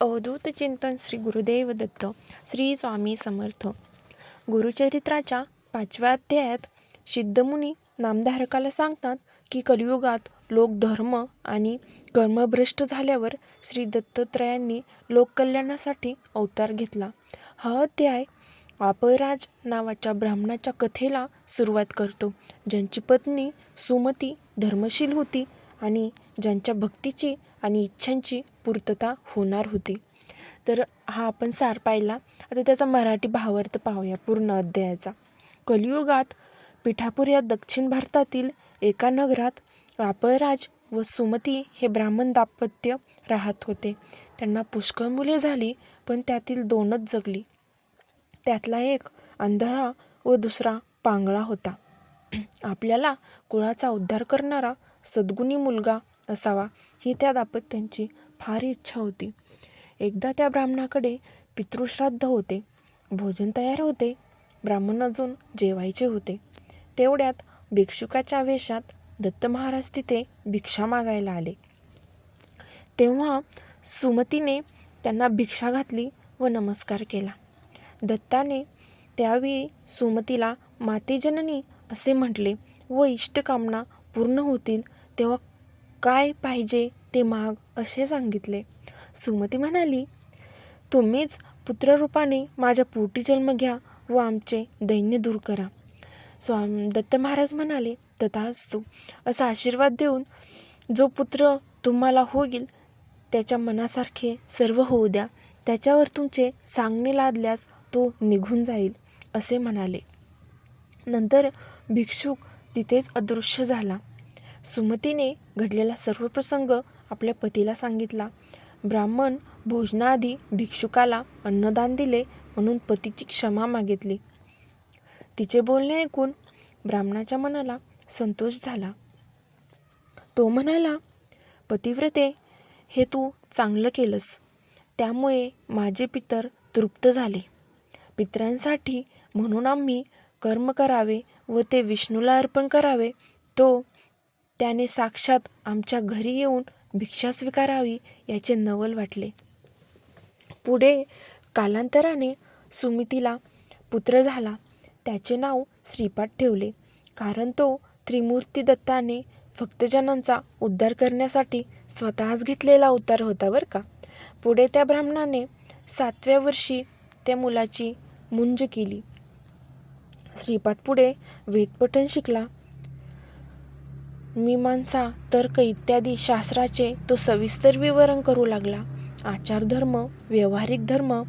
अवधूत चिंतन श्री गुरुदेव दत्त श्री स्वामी समर्थ. गुरुचरित्राच्या पाचव्या अध्यायात सिद्धमुनी नामधारकाला सांगतात की कलियुगात लोक धर्म आणि कर्मभ्रष्ट झाल्यावर श्री दत्तात्रयांनी लोककल्याणासाठी अवतार घेतला. हा अध्याय आपराज नावाच्या ब्राह्मणाच्या कथेला सुरुवात करतो ज्यांची पत्नी सुमती धर्मशील होती आणि ज्यांच्या भक्तीची आणि इच्छांची पूर्तता होणार होती. तर हा आपण सार पाहिला. आता त्याचा मराठी भावार्थ पाहूया पूर्ण अध्यायाचा. कलियुगात पिठापूर या दक्षिण भारतातील एका नगरात वापरराज व सुमती हे ब्राह्मण दाम्पत्य राहत होते. त्यांना पुष्कळ मुले झाली पण त्यातील दोनच जगली. त्यातला एक अंधळा व दुसरा पांगळा होता. आपल्याला कुळाचा उद्धार करणारा सद्गुणी मुलगा असावा ही त्या दाम्पत्यांची फार इच्छा होती. एकदा त्या ब्राह्मणाकडे पितृश्राद्ध होते. भोजन तयार होते. ब्राह्मण अजून जेवायचे होते. तेवढ्यात भिक्षुकाच्या वेशात दत्त महाराज तिथे भिक्षा मागायला आले. तेव्हा सुमतीने त्यांना भिक्षा घातली व नमस्कार केला. दत्ताने त्यावेळी सुमतीला मातेजननी असे म्हटले व इष्टकामना पूर्ण होतील तेव्हा काय पाहिजे ते माग असे सांगितले. सुमती म्हणाली तुम्हीच पुत्ररूपाने माझ्या पोटी जन्म घ्या व आमचे दैन्य दूर करा. स्वाम दत्त महाराज म्हणाले तथास्तु असा आशीर्वाद देऊन जो पुत्र तुम्हाला होईल त्याच्या मनासारखे सर्व होऊ द्या. त्याच्यावर तुमचे सांगणे लादल्यास तो निघून जाईल असे म्हणाले. नंतर भिक्षुक तिथेच अदृश्य झाला. सुमतीने घडलेला सर्व प्रसंग आपल्या पतीला सांगितला. ब्राह्मण भोजनाआधी भिक्षुकाला अन्नदान दिले म्हणून पतीची क्षमा मागितली. तिचे बोलणे ऐकून ब्राह्मणाच्या मनाला संतोष झाला. तो म्हणाला पतिव्रते हे तू चांगलं केलंस. त्यामुळे माझे पितर तृप्त झाले. पितरांसाठी म्हणून आम्ही कर्म करावे व ते विष्णूला अर्पण करावे तो त्याने साक्षात आमच्या घरी येऊन भिक्षा स्वीकारावी याचे नवल वाटले. पुढे कालांतराने सुमितीला पुत्र झाला. त्याचे नाव श्रीपाद ठेवले. कारण तो त्रिमूर्ती दत्ताने भक्तजनांचा उद्धार करण्यासाठी स्वतःच घेतलेला उतार होता बरं का? पुढे त्या ब्राह्मणाने सातव्या वर्षी त्या मुलाची मुंज केली. श्रीपाद पुढे वेदपठण शिकला. मीमांसा तर्क इत्यादी शास्त्राचे तो सविस्तर विवरण करू लागला. आचारधर्म व्यवहारिक धर्म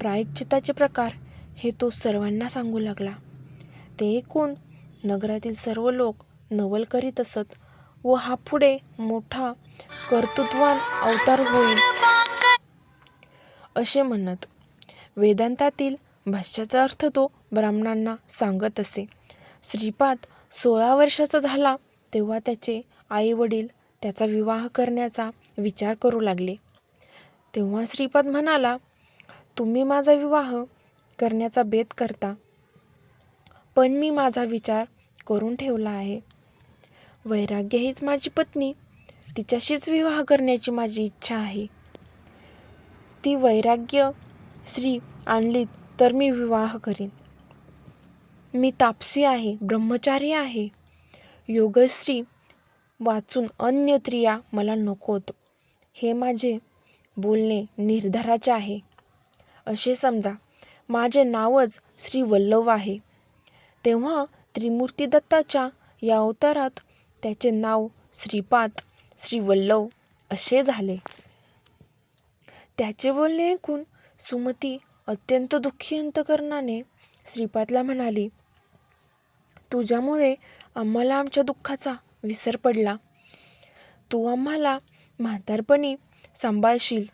प्रायश्चिताचे प्रकार हे तो सर्वांना सांगू लागला. ते ऐकून नगरातील सर्व लोक नवल करीत असत व हा पुढे मोठा कर्तृत्वान अवतार होईल असे म्हणत वेदांतातील भाष्याचा अर्थ तो ब्राह्मणांना सांगत असे. श्रीपाद सोळा वर्षाचा झाला तेव्हा त्याचे आई वडील त्याचा विवाह करण्याचा विचार करू लागले. तेव्हा श्रीपाद म्हणाला तुम्ही माझा विवाह करण्याचा बेत करता पण मी माझा विचार करून ठेवला आहे. वैराग्य हीच माझी पत्नी तिच्याशीच विवाह करण्याची माझी इच्छा आहे. ती वैराग्य श्री आणलीत तर मी विवाह करेन. मी तापसी आहे ब्रह्मचारी आहे. योगश्री वाचून अन्य क्रिया मला नकोत हे माझे बोलणे निर्धाराचे आहे. असे समजा माझे नावच श्री वल्लभ आहे. तेव्हा त्रिमूर्ती दत्ताच्या या अवतारात त्याचे नाव श्रीपाद श्री वल्लभ असे झाले. त्याचे बोलणे ऐकून सुमती अत्यंत दुःखी अंतकरणाने श्रीपादला म्हणाली तुझ्यामुळे आम्हाला आमच्या दुःखाचा विसर पडला. तू आम्हाला म्हातारपणी सांभाळशील.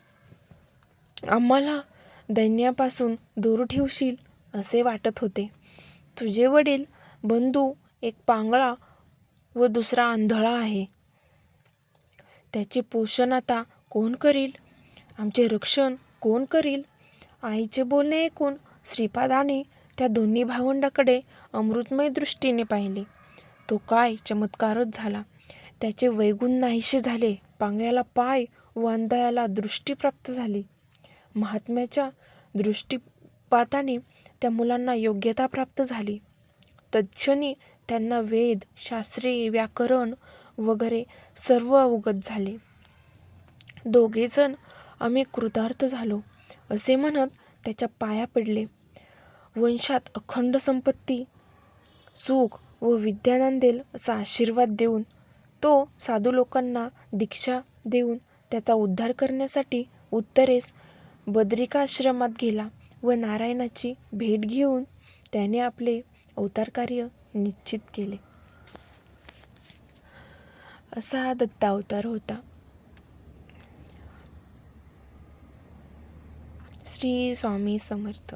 आम्हाला दैन्यापासून दूर ठेवशील असे वाटत होते. तुझे वडील बंधू एक पांगळा व दुसरा आंधळा आहे. त्याचे पोषण आता कोण करील? आमचे रक्षण कोण करील? आईचे बोलणे ऐकून श्रीपादाने त्या दोन्ही भावंडाकडे अमृतमय दृष्टीने पाहिले. तो काय चमत्कारच झाला. त्याचे वैगुण नाहीसे झाले. पांगळ्याला पाय व अंधायाला दृष्टी प्राप्त झाली. महात्म्याच्या दृष्टीपाताने त्या मुलांना योग्यता प्राप्त झाली. तत्क्षणी त्यांना वेद शास्त्रे व्याकरण वगैरे सर्व अवगत झाले. दोघेजण आम्ही कृतार्थ झालो असे म्हणत त्याच्या पाया पडले. वंशात अखंड संपत्ती सुख व विद्यानंदेल असा आशीर्वाद देऊन तो साधू लोकांना दीक्षा देऊन त्याचा उद्धार करण्यासाठी उत्तरेस बद्रिकाश्रमात गेला व नारायणाची भेट घेऊन त्याने आपले अवतार कार्य निश्चित केले. असा हा दत्तावतार होता. श्री स्वामी समर्थ.